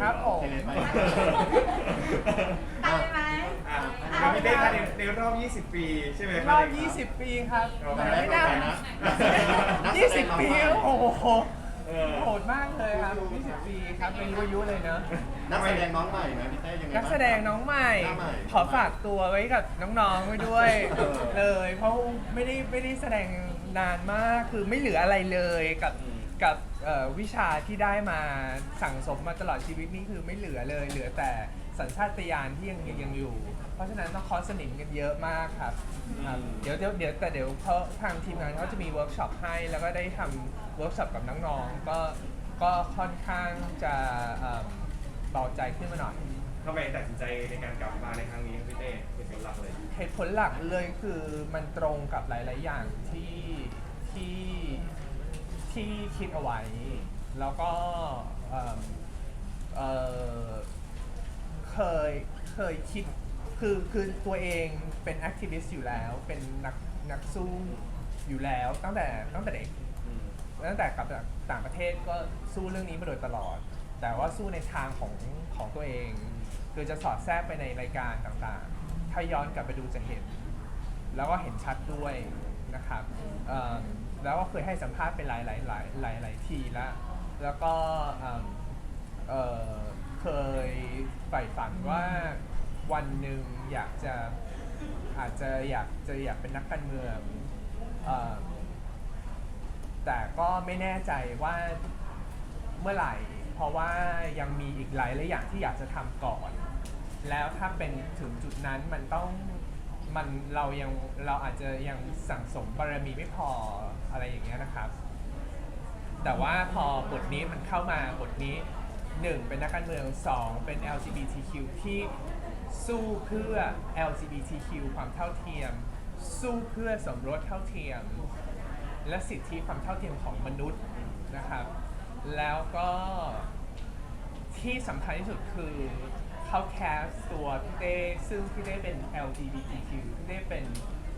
ครับผมใช่ไหมไปไหมอะครับพี่เต้คะในในรอบ 20 ปีใช่ไหมครรั อบ 20 ปีครับเราแต่ไม่ไม่ได้ได้นะนะ 20 ปี โอ้โห เออ โหดมากเลยครับ 20 ปีครับ เป็นอายุเลยเนอะ นักแสดงน้องใหม่ไหมพี่เต้ยังไงบ้า นักแสดงน้องใหม่ หน้าใหม่ขอฝากตัวไว้กับน้องๆไว้ด้วยเออเลย เพราะไม่ได้ไม่ได้แสดงนานมากคือไม่เหลืออะไรเลยกับอืมกับ เอ่อวิชาที่ได้มาสั่งสมมาตลอดชีวิตนี่คือไม่เหลือเลย เหลือแต่สัญชาตญาณที่ยังยังอยู่ เพราะฉะนั้นต้องคอร์สสนิมกันเยอะมากครับครับเดี๋ยวเดี๋ยวเดี๋ยวแต่เดี๋ยวเขาทางทีมงานเขาจะมีเวิร์กช็อปให้ แล้วก็ได้ทำเวิร์กช็อปกับน้องๆก็ก็ค่อนข้างจะเอิ่มเบาใจขึ้นมาหน่อย ทำไมตัดสินใจในการกลับมาในครั้งนี้ครับพี่เต้เป็นผลหลักเลย เหตุผลหลักเลยคือมันตรงกับหลาย ๆ อย่างที่ที่ ที่คิดเอาไว้ แล้วก็เอิ่มเอ่อเคยเคยคิดคือคือตัวเองเป็นแอคทิวิสต์อยู่แล้ว เป็นนักนักสู้อยู่แล้วตั้งแต่ตั้งแต่เด็ก อืม ตั้งแต่กลับจากต่างประเทศก็สู้เรื่องนี้มาโดยตลอด แต่ว่าสู้ในทางของของตัวเอง คือจะสอดแทรกไปในรายการต่างๆ ถ้าย้อนกลับไปดูจะเห็น แล้วก็เห็นชัดด้วยนะครับเอิ่ม แล้วก็เคยให้สัมภาษณ์เป็นหลายหลายหลายหลายหลายทีแล้วแล้วก็เอิ่มเอ่อเคยใฝ่ฝันว่าวันหนึ่งอยากจะอาจจะอยากจะอยากเป็นนักการเมืองเอิ่มแต่ก็ไม่แน่ใจว่าเมื่อไหร่ เพราะว่ายังมีอีกหลายหลายอย่างที่อยากจะทำก่อน แล้วถ้าเป็นถึงจุดนั้นมันต้อง มันเรายังเราอาจจะยังสั่งสมบารมีไม่พออะไรอย่างเงี้ยนะครับ แต่ว่าพอบทนี้มันเข้ามาบทนี้1เป็นนักการเมือง2เป็น LGBTQ ที่สู้เพื่อ LGBTQ ความเท่าเทียม สู้เพื่อสมรสเท่าเทียม และสิทธิความเท่าเทียมของมนุษย์นะครับ แล้วก็ที่สำคัญที่สุดคือ เขาแคสตัวพี่เต้ซึ่งพี่เต้เป็น LGBTQ พี่เต้เป็น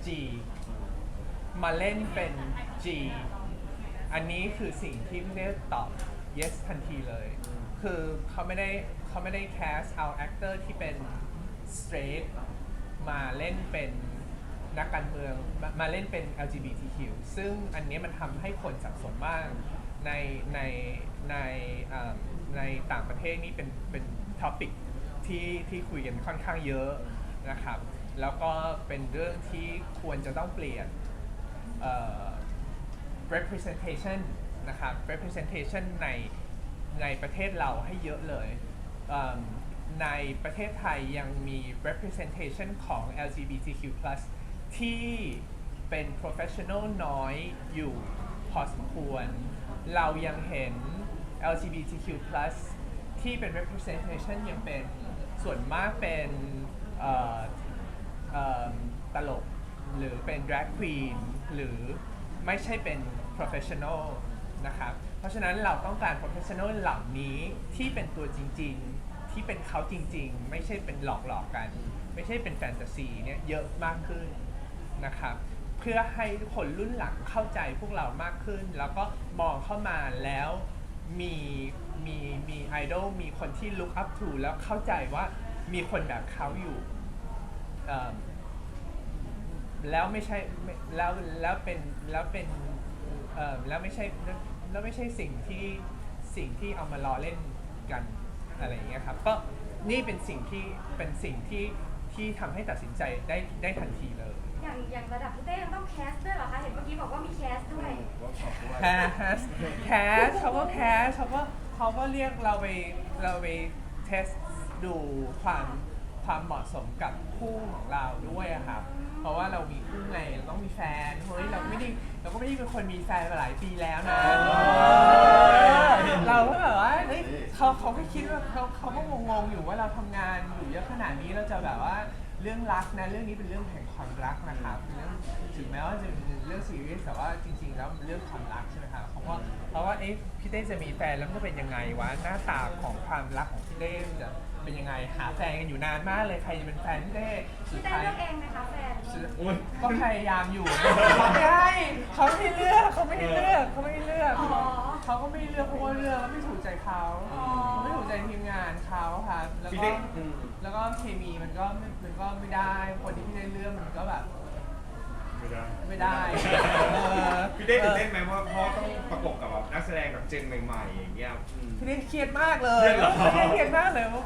G มาเล่นเป็น G อันนี้คือสิ่งที่พี่เต้ตอบ yes ทันทีเลย คือเขาไม่ได้เขาไม่ได้แคสเอา actor ที่เป็น straight มาเล่นเป็นนักการเมืองมามาเล่นเป็น LGBTQ ซึ่งอันนี้มันทำให้คนสับสนมากในในในเอิ่มในต่างประเทศนี่เป็นเป็นท็อปิก ที่ที่คุยกันค่อนข้างเยอะนะครับ แล้วก็เป็นเรื่องที่ควรจะต้องเปลี่ยนเอ่อ representation นะครับ representation ในในประเทศเราให้เยอะเลยเอิ่มในประเทศไทยยังมี representation ของ LGBTQ+ ที่เป็น professional น้อยอยู่พอสมควร เรายังเห็น LGBTQ+ ที่เป็น representation ยังเป็น ส่วนมากเป็นเอ่อเอ่อตลกหรือเป็น drag queen หรือไม่ใช่เป็น professional นะครับเพราะฉะนั้นเราต้องการ professional เหล่านี้ที่เป็นตัวจริง ๆ ที่เป็นเขาจริง ๆ ไม่ใช่เป็นหลอกๆกัน ไม่ใช่เป็นแฟนตาซีเนี่ยเยอะมากขึ้นนะครับเพื่อให้คนรุ่นหลังเข้าใจพวกเรามากขึ้น แล้วก็มองเข้ามาแล้วมี มีมีไอดอลมีคนที่ look up to แล้วเข้าใจว่ามีคนแบบเขาอยู่เอ่อแล้วไม่ใช่ไม่แล้วแล้วเป็นแล้วเป็นเอ่อแล้วไม่ใช่แล้วไม่ใช่สิ่งที่สิ่งที่เอามาล้อเล่นกันอะไรอย่างเงี้ยครับก็นี่เป็นสิ่งที่เป็นสิ่งที่ที่ทำให้ตัดสินใจได้ได้ทันทีเลย อย่างอย่างระดับพี่เต้ยังต้องแคสด้วยเหรอคะ เห็นเมื่อกี้บอกว่ามีแคสด้วย แคสแคสเขาก็แคสเขาก็ เขาก็เรียกเราไปเราไปเทสดูความความเหมาะสมกับคู่ของเราด้วยอะครับ เพราะว่าเรามีคู่ไงเราต้องมีแฟนเฮ้ยเราไม่ได้เราก็ไม่ได้เป็นคนมีแฟนมาหลายปีแล้วนะเราก็แบบว่าเฮ้ยเขาเขาก็คิดว่าเขาเขาก็งงๆอยู่ว่าเราทำงานอยู่เยอะขนาดนี้เราจะแบบว่า เรื่องรักนะเรื่องนี้เป็นเรื่องแห่งความรักนะครับเป็นเรื่องถึงแม้ว่าจะเป็นเรื่องซีเรียสแต่ว่าจริง ๆ แล้วมันเรื่องความรักใช่ไหมครับเพราะว่าเพราะว่าเอ๊ะพี่เต้จะมีแฟนแล้วมันจะเป็นยังไงวะหน้าตาของความรักของพี่เต้จะเป็นยังไงหาแฟนกันอยู่นานมากเลยใครจะเป็นแฟนพี่เต้สุพี่ดเต้ท้ายเลือกเองไหมคะแฟนโอ้ยก็พยายามอยู่เขาไม่ให้เขาไม่ให้เลือกเขาไม่ให้เลือกเขาไม่ให้เลือก อ๋อ เขาก็ไม่เลือกเพราะว่าเลือกแล้วไม่ถูกใจเขาอ๋อไม่ถูกใจใจทีมงานเขาครับแล้วพี่ก็เต้อืมแล้วก็เคมีมันก็ไม่มันก็ไม่ได้คนที่พี่ได้เรื่องมันก็แบบไม่ได้ไม่ได้เออพี่เต้ตื่นเต้นไหมว่าเพราะต้องประกบกับแบบนักแสดงแบบเจนใหม่ๆอย่างเงี้ยอืมพี่ได้เครียดมากเลยเครียดเหรอพี่ได้เครียดมากเลยเพราะ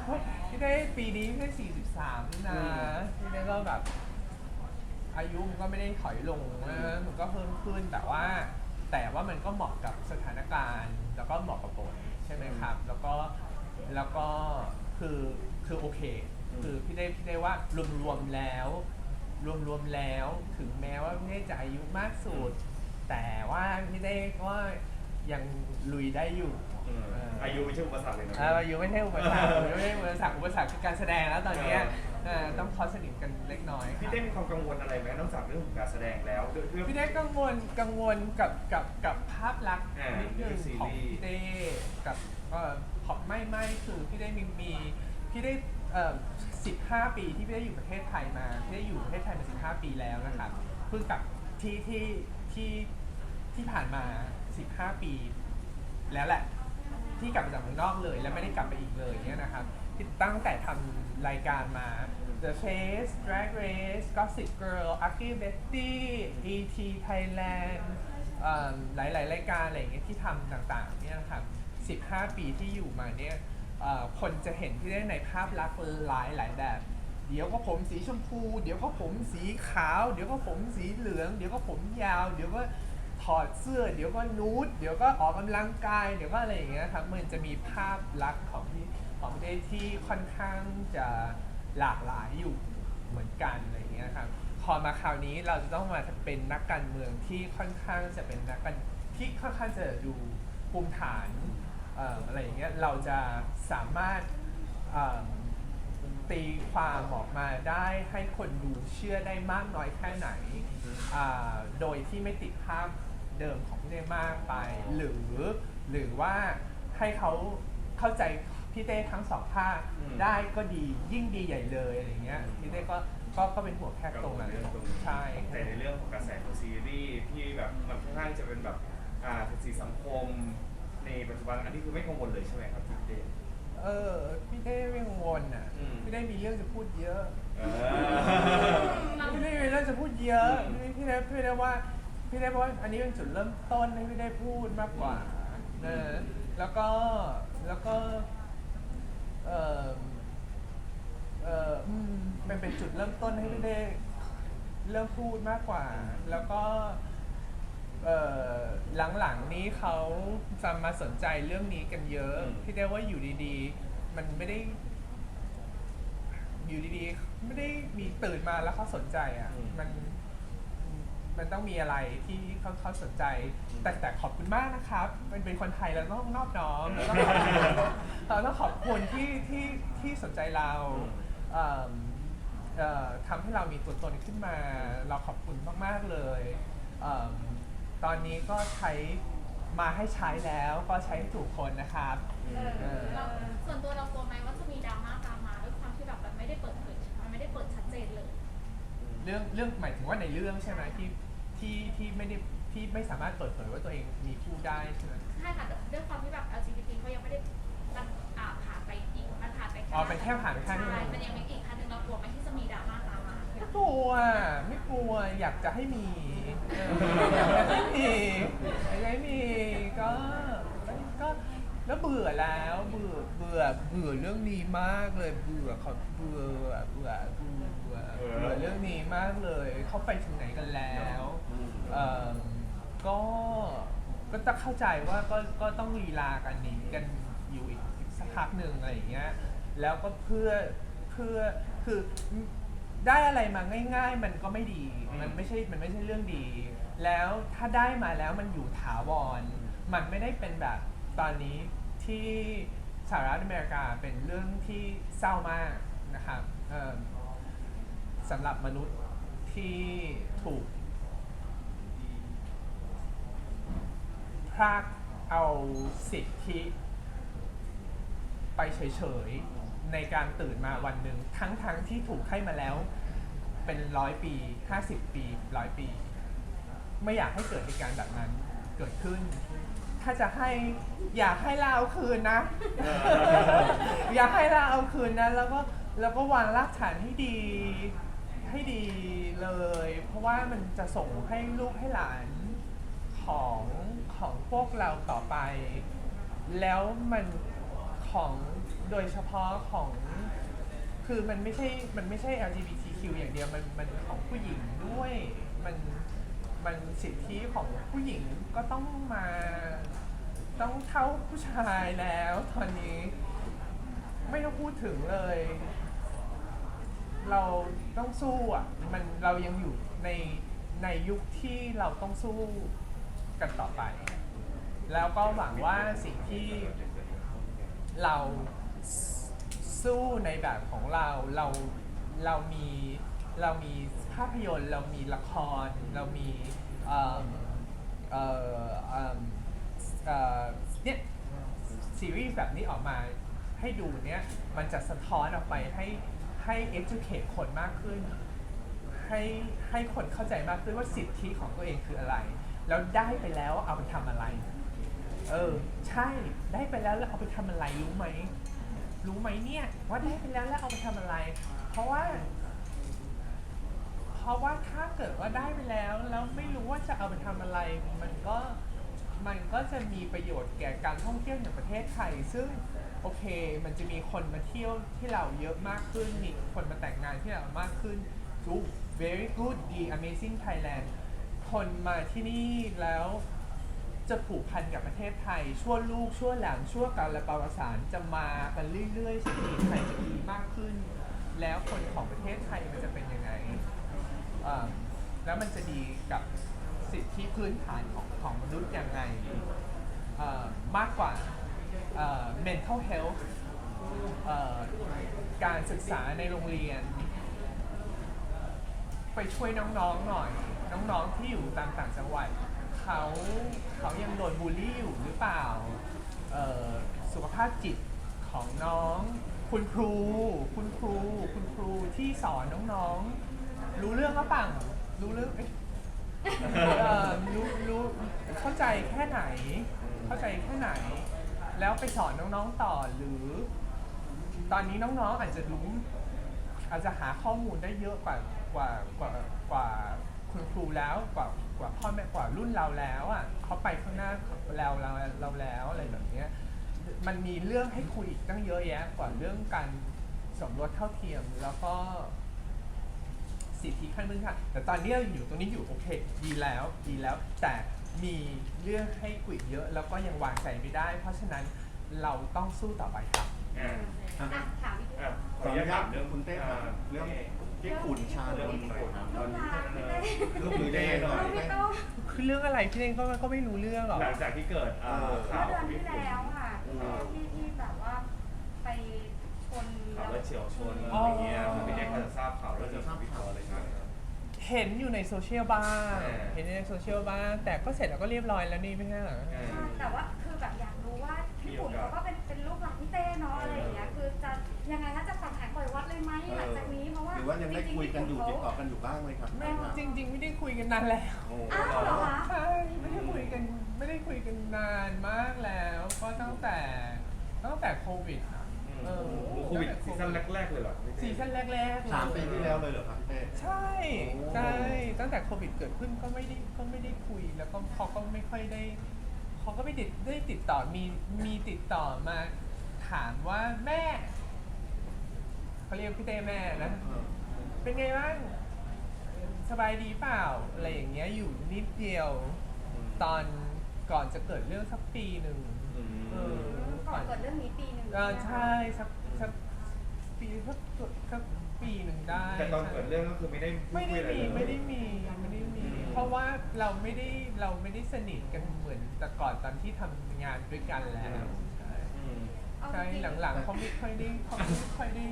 พี่ได้ปีนี้พี่ได้43นี่นะอืมพี่ได้ก็แบบอายุมันก็ไม่ได้ถอยลงนะมันก็เพิ่มขึ้นแต่ว่า แต่ว่ามันก็เหมาะกับสถานการณ์ แล้วก็เหมาะกับบทใช่ไหมครับ แล้วก็แล้วก็คือคือโอเค คือพี่ได้พี่ได้ว่ารวมๆแล้ว รวมๆแล้วถึงแม้ว่าพี่ได้จะอายุมากสุด แต่ว่าพี่ได้ก็ยังลุยได้อยู่อืมเออออายุไม่ใช่อุปสรรคเลยนะ เอออายุไม่ใช่อุปสรรคไม่ใช่อุปสรรคอุปสรรคคือการแสดงแล้วตอนเนี้ย เออต้องคอสนิทกันเล็กน้อยครับพี่เต้มีความกังวลอะไรไหมนอกจากเรื่องของการแสดงแล้วเรื่อง พี่เต้กังวลกังวลกับกับกับภาพลักษณ์อ่านินิดนึงซีรีส์ ของพี่เต้กับเอ่อขอบไม่ไม่คือพี่ได้มีมีพี่ได้เอ่อ15ปีที่พี่ได้อยู่ประเทศไทยมาพี่ได้อยู่ประเทศไทยมา15ปีแล้วนะครับเพิ่งกลับที่ที่ที่ที่ผ่านมา15ปี แล้วแหละ ที่กลับมาจากเมืองนอกเลย แล้วไม่ได้กลับไปอีกเลยเนี่ยนะครับที่ ตั้งแต่ทำรายการมา The Face Drag Race Gossip Girl Ugly Betty ET Thailand หลาย ๆ รายการอะไรอย่างเงี้ยที่ทำต่าง ๆ เนี่ยนะครับ 15 ปีที่อยู่มาเนี่ยคนจะเห็นที่ได้ในภาพลักษณ์หลายหลายแบบ เดี๋ยวก็ผมสีชมพู เดี๋ยวก็ผมสีขาว เดี๋ยวก็ผมสีเหลือง เดี๋ยวก็ผมยาว เดี๋ยวก็ถอดเสื้อ เดี๋ยวก็นูดเดี๋ยวก็ออกกำลังกาย เดี๋ยวก็อะไรอย่างเงี้ยครับ มันจะมีภาพลักษณ์ของที่ ของประเทศที่ค่อนข้างจะหลากหลายอยู่เหมือนกันอะไรอย่างเงี้ยครับพอมาคราวนี้เราจะต้องมาเป็นนักการเมืองที่ค่อนข้างจะเป็นนักการที่ค่อนข้างจะดูภูมิฐานเอ่ออะไรอย่างเงี้ยเราจะสามารถเอิ่มตีความออกมาได้ให้คนดูเชื่อได้มากน้อยแค่ไหนอ่าโดยที่ไม่ติดภาพเดิมของพี่เต้มากไป หรือหรือว่าให้เขาเข้าใจ พี่เต้ทั้งสองภาคอืมได้ก็ดียิ่งดีใหญ่เลยอะไรเงี้ยพี่เต้ก็ก็ก็เป็นห่วงแค่ตรงนั้นเรื่องตรงนี้ใช่แต่ในเรื่องของกระแสของซีรีส์ที่แบบมันค่อนข้างจะเป็นแบบอ่าสีสังคม ในปัจจุบันอันนี้คือไม่กังวลเลยใช่ไหมครับพี่เต้ เออพี่เต้ไม่กังวลอะอืม พี่เต้มีเรื่องจะพูดเยอะ เออ พี่ได้มีเรื่องจะพูดเยอะอืมพี่พี่ได้พี่ได้ว่าพี่ได้ว่าอันนี้เป็นจุดเริ่มต้นให้พี่ได้พูดมากกว่าเออแล้วก็แล้วก็ เออเอออืมมันเป็นจุดเริ่มต้นให้พี่ได้เริ่มพูดมากกว่า แล้วก็เออหลังๆนี้เขาจะมาสนใจเรื่องนี้กันเยอะอืม พี่ได้ว่าอยู่ดีๆ มันไม่ได้ อยู่ดีๆ ไม่ได้มีตื่นมาแล้วเขาสนใจอะอืมมัน มันต้องมีอะไรที่เขาเขาสนใจอืมแต่แต่ขอบคุณมากนะครับมันเป็นคนไทยเราต้องนอบน้อมเราต้องขอบคุณเราต้องขอบคุณที่ที่ที่สนใจเราเอิ่มเอ่อทำให้เรามีตัวตนขึ้นมา เราขอบคุณมากๆเลยเอิ่มตอนนี้ก็ใช้มาให้ใช้แล้วก็ใช้ให้ถูกคนนะครับอืมเออเราส่วนตัวเรากลัวไหมว่าจะมีดราม่าตามมาด้วยความที่แบบมันไม่ได้เปิดเผยมันไม่ได้เปิดชัดเจนเลย เรื่องเรื่องหมายถึงว่าในเรื่องใช่ไหมที่ ที่ที่ไม่ได้ที่ไม่สามารถเปิดเผยว่าตัวเองมีคู่ได้ใช่ไหมใช่ค่ะด้วยความที่แบบ LGBT เขายังไม่ได้มันอ่าผ่านไปอีกมันผ่านไปอ๋อเป็นแค่ผ่านไปแค่นี้ใช่มันยังมีอีกขั้นหนึ่งเรากลัวไหมที่จะมีดราม่าตามมาไม่กลัวไม่กลัวอยากจะให้มีเอออยากจะให้มีอยากจะให้มีก็ก็ แล้วเบื่อแล้วเบื่อเบื่อเบื่อเรื่องนี้มากเลยเบื่อเขาเบื่อเบื่อเบื่อเบื่อเบื่อเรื่องนี้มากเลยเขาไปถึงไหนกันแล้วเออก็ก็จะเข้าใจว่าก็ก็ต้องลีลากันหนีกันอยู่อีกอีกสักพักหนึ่งอะไรอย่างเงี้ยแล้วก็เพื่อเพื่อคือได้อะไรมาง่าย ๆ มันก็ไม่ดี มันไม่ใช่ มันไม่ใช่เรื่องดี แล้วถ้าได้มาแล้วมันอยู่ถาวร มันไม่ได้เป็นแบบตอนนี้ ที่สหรัฐอเมริกาเป็นเรื่องที่เศร้ามากนะครับสำหรับมนุษย์ที่ถูกพรากเอาสิทธิ ไปเฉยๆ ในการตื่นมาวันหนึ่งทั้งๆที่ถูกให้มาแล้วเป็นร้อยปี 50 ปีร้อยปี ไม่อยากให้เกิดเหตุการณ์แบบนั้นเกิดขึ้น ถ้าจะให้อยากให้เราเอาคืนนะ อยากให้เราเอาคืนนะแล้วก็แล้วก็วางรากฐานให้ดีให้ดีเลย เพราะว่ามันจะส่งให้ลูกให้หลานของของพวกเราต่อไป แล้วมันของโดยเฉพาะของคือมันไม่ใช่มันไม่ใช่ LGBTQ อย่างเดียวมันมันของผู้หญิงด้วยมันมันสิทธิของผู้หญิงก็ต้องมา ต้องเท่าผู้ชายแล้วตอนนี้ ไม่ต้องพูดถึงเลย เราต้องสู้อะ มันเรายังอยู่ในในยุคที่เราต้องสู้กันต่อไป แล้วก็หวังว่าสิ่งที่เราสู้ในแบบของเราเราเรามีเรามีภาพยนตร์ เรามีละคร เรามีเอ่อเอ่อเอิ่ม เอ่อเนี่ยซีรีส์แบบนี้ออกมาให้ดูเนี้ยมันจะสะท้อนออกไปให้ให้ educate คนมากขึ้น ให้ให้คนเข้าใจมากขึ้นว่าสิทธิของตัวเองคืออะไร แล้วได้ไปแล้วเอาไปทำอะไร เออ ใช่ได้ไปแล้วแล้วเอาไปทำอะไรรู้ไหม รู้ไหมเนี่ยว่าได้ไปแล้วแล้วเอาไปทำอะไร เพราะว่า เพราะว่าถ้าเกิดว่าได้ไปแล้วแล้วไม่รู้ว่าจะเอาไปทำอะไร มันก็ มันก็จะมีประโยชน์แก่การท่องเที่ยวในประเทศไทย ซึ่งโอเค มันจะมีคนมาเที่ยวที่เราเยอะมากขึ้น มีคนมาแต่งงานที่เรามากขึ้นดู very good ดี amazing Thailand คนมาที่นี่แล้วจะผูกพันกับประเทศไทย ชั่วลูกชั่วหลานชั่วการและประวัติศาสตร์จะมากันเรื่อยๆเศรษฐกิจไทยจะดีมากขึ้น แล้วคนของประเทศไทยมันจะเป็นยังไงแล้วมันจะดีกับ สิทธิพื้นฐานของของมนุษย์ยังไงเอ่อมากกว่าเอ่อ mental health เอ่อการศึกษาในโรงเรียน ไปช่วยน้องๆหน่อย น้องๆที่อยู่ตามต่างจังหวัดเขาเขายังโดนบูลลี่อยู่หรือเปล่าเอ่อสุขภาพจิตของน้อง คุณครู คุณครู คุณครูที่สอนน้องๆ รู้เรื่องหรือเปล่ารู้เรื่องเอ๊ะ เอ่อรู้รู้เข้าใจแค่ไหน เข้าใจแค่ไหน แล้วไปสอนน้องๆต่อหรือ ตอนนี้น้องๆอาจจะรู้ อาจจะหาข้อมูลได้เยอะกว่ากว่ากว่ากว่าคุณครูแล้วกว่ากว่าพ่อแม่กว่ารุ่นเราแล้วอะเขาไปข้างหน้าเราเราเราแล้วอะไรแบบเนี้ยมันมีเรื่องให้คุยอีกตั้งเยอะแยะกว่าเรื่องการสมรสเท่าเทียมแล้วก็ สิทธิขั้นพื้นฐานแต่ตอนนี้เราอยู่ตรงนี้อยู่โอเค ดีแล้วดีแล้ว แต่มีเรื่องให้คุยอีกเยอะ แล้วก็ยังวางใจไม่ได้ เพราะฉะนั้นเราต้องสู้ต่อไปครับ อ่าอะถามอีกทีอะขขออออนุนุญาญาตตถามเรื่องคุณเต้ถามเรื่องที่ขุนชาโดนขุนน้ำลูกรักพี่เต้ลูกมือเด้หน่อยพี่โต้คือเรื่องอะไรพี่เล่นก็ก็ไม่รู้เรื่องหรอก หลังจากที่เกิดอ่าข่าเมื่วอเดือนที่แล้วค่ะที่ที่แบบว่าไปชนข่าวแล้ว รถเฉียวชนอะไรอย่างเงี้ยคือพี่เด็กก็จะทราบข่าวเรื่องจ เห็นอยู่ในโซเชียลบ้างเออเห็นในโซเชียลบ้าง แต่ก็เสร็จแล้วก็เรียบร้อยแล้วนี่ไม่ใช่เหรอเออแต่ว่าคือแบบอยากรู้ว่าพี่ขุนเขาก็เป็นเป็นลูกหลานพี่เต้เนาะอะไรอย่างเงี้ยคือจะยังไงคะจะสั่งหายปล่อยวัดเลยไหมหลังจากนี้เพราะว่าหรือว่ายังได้คุยกันอยู่ติดต่อกันอยู่บ้างไหมครับไม่จริง ๆ ไม่ได้คุยกันนานแล้ว โอ้อ้าวเหรอคะใช่ไม่ได้คุยกันไม่ได้คุยกันนานมากแล้วก็ตั้งแต่ตั้งแต่โควิดอะเออโควิดซีซั่นแรกๆเลยเหรอพี่เต้ซีซั่นแรกๆเลยสามปีที่แล้วเลยเหรอครับ พี่เต้ใช่ใช่ตั้งแต่โควิดเกิดขึ้นก็ไม่ได้ก็ไม่ได้คุย แล้วก็เขาก็ไม่ค่อยได้เขาก็ไม่ติดได้ติดต่อมีมีติดต่อมาถามว่าแม่เขาเรียกพี่เต้แม่นะ เป็นไงบ้าง สบายดีเปล่า อะไรอย่างเงี้ยอยู่นิดเดียวตอนก่อนจะเกิดเรื่องสักปีหนึ่งอืม เออก่อนเกิดเรื่องนี้ปีหนึ่งเออใช่สักสักปีสักสัก ปีหนึ่งได้แต่ตอนเกิดเรื่องก็คือไม่ได้พูไม่ได้คุยอะรมีเลยไม่ได้มีไม่ได้มีอืมเพราะว่าเราไม่ได้เราไม่ได้สนิทกันเหมือนแต่ก่อนตอนที่ทำงานด้วยกันแล้วใช่อืมใช่หลังๆเขาไม่ค่อยได้เขาไม่ค่อยได้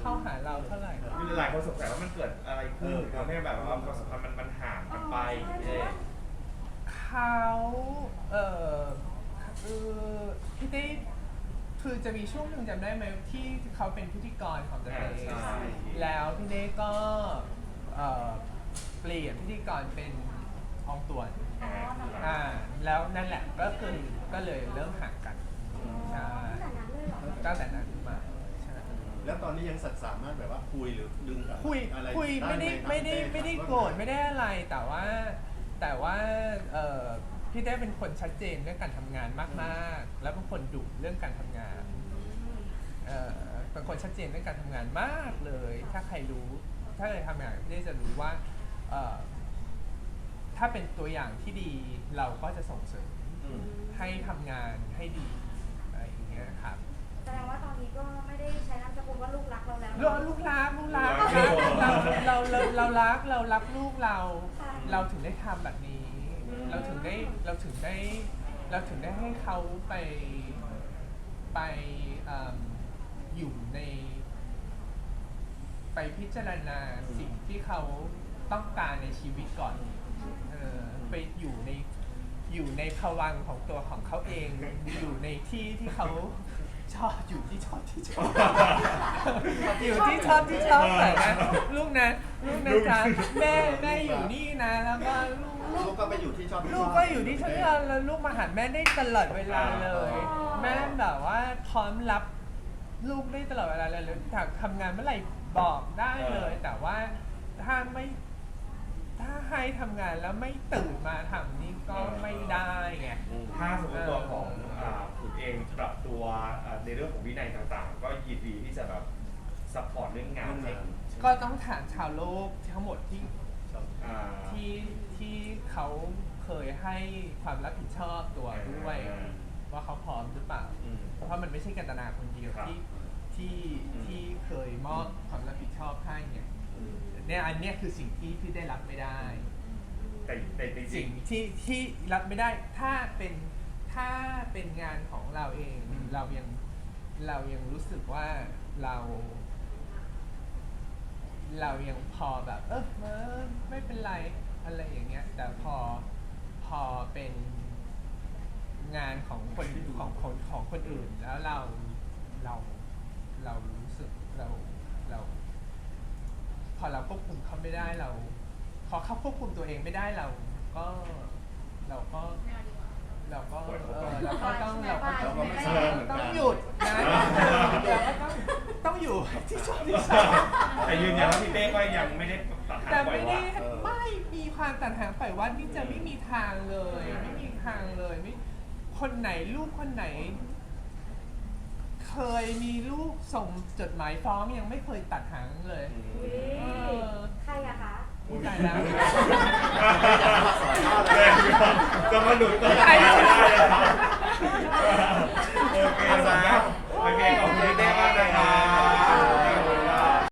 เข้าหาเราเท่าไหร่ มีหลายคนสงสัยว่ามันเกิดอะไรขึ้นถึงทำให้แบบว่าความสัมพันธ์มันมันห่างกันไปเออเขาเออคือพี่ได้ คือจะมีช่วงหนึ่งจำได้ไหมที่เขาเป็นพิธีกรของ The อ่า Face ใช่ แล้วพี่เด้ก็เอ่อเปลี่ยนพิธีกรเป็นอองตวนออ๋อทำงานอ่าแล้วนั่นแหละก็คือก็เลยเริ่มห่างกันใช่ตั้งแต่นั้นเลยเหรอตั้งแต่นั้นมาใช่ แล้วตอนนี้ยังสามารถแบบว่าคุยหรือดึงคุยอะไรคุยไม่ได้หไม่ได้ไม่ได้โกรธไม่ได้อะไรแต่ว่าแต่ว่าเออพี่เต้เป็นคนชัดเจนเรื่องการทำงานมากๆ แล้วเป็นคนดุเรื่องการทำงานเออ เป็นคนชัดเจนเรื่องการทำงานมากเลย ถ้าใครรู้ ถ้าใครทำงานกับพี่เต้จะรู้ว่าเอ่อถ้าเป็นตัวอย่างที่ดีเราก็จะส่งเสริมอืมให้ทำงานให้ดีอะไรอย่างเงี้ยครับแสดงว่าตอนนี้ก็ไม่ได้ใช้นามสกุลว่าลูกรักเราแล้วเราลูกรักลูกรักเราเราเราเรารักเรารักลูกเราเราถึงได้ทำแบบนี้เราถึงได้เราถึงได้เราถึงได้ให้เขาไปไปเอิ่ม อยู่ใน ไปพิจารณาสิ่งที่เขาต้องการในชีวิตก่อนเออไปอยู่ในอยู่ในภวังค์ของตัวของเขาเอง อยู่ในที่ที่เขาชอบอยู่ที่ชอบที่ชอบอยู่ที่ชอบที่ชอบแต่นะลูกนะลูกนะจ๊ะแม่แม่อยู่นี่นะ แล้วก็ลูกลูกก็ไปอยู่ที่ชอบที่ลูกก็อยู่ที่ชั้นเรียนแล้วลูกมาหาแม่ได้ตลอดเวลาเลย แม่แบบว่าพร้อมรับ ลูกได้ตลอดเวลาเลยหรือถ้าทำงานเมื่อไหร่บอกได้เลย แต่ว่าถ้าไม่ ถ้าให้ทำงานแล้วไม่ตื่นมาทำนี่ก็ไม่ได้ไง ถ้าสมมติตัวของอ่าขุนเองปรับตัวอ่าในเรื่องของวินัยต่างๆ ก็ยินดีที่จะแบบซัพพอร์ตเรื่องงานเองก็ต้องถามชาวโลกทั้งหมดที่อ่า ที่ที่เขาเคยให้ความรับผิดชอบตัวด้วย อ่า ว่าเขาพร้อมหรือเปล่า อืม เพราะมันไม่ใช่กันตนาคนเดียวครับ ที่ ที่อืมที่เคยมอบความรับผิดชอบให้เนี่ยเนี่ยอันเนี้ยคือสิ่งที่พี่ได้รับไม่ได้ แต่แต่จริสิ่งงที่ที่รับไม่ได้ถ้าเป็นถ้าเป็นงานของเราเองอืมเรายังเรายังรู้สึกว่าเรา เรายังพอแบบ เออเออไม่เป็นไรอะไรอย่างเงี้ย แต่พอพอเป็นงานของคนของคนของคนอื่นแล้วเราเรา เรารู้สึกเราเรา พอเราควบคุมเขาไม่ได้เรา พอเขาควบคุมตัวเองไม่ได้เราก็ เราก็ ไม่เอาดีกว่า เราก็เออเราก็ต้องเราก็ต้องเราก็ไม่ทราบเหมือนกันต้องหยุดนะเราก็ต้องต้องอยู่ที่ชอบที่ชอบแต่ยืนยันว่าพี่เต้ก็ยังไม่ได้ตัดหางแต่ปล่อยไม่ว่าได้ไม่มีความตัดหางปล่อยว่านี่จะไม่มีทางเลย ไม่มีทางเลยไม่คนไหนลูกคนไหน เคยมีลูกส่งจดหมายฟ้องยังไม่เคยตัดหางเลยอุ๊ยเออใครอะคะพูดใจแล้วแรงจะมาหลุดตัวใครได้จะเลยโอเคนะโอเคขอบ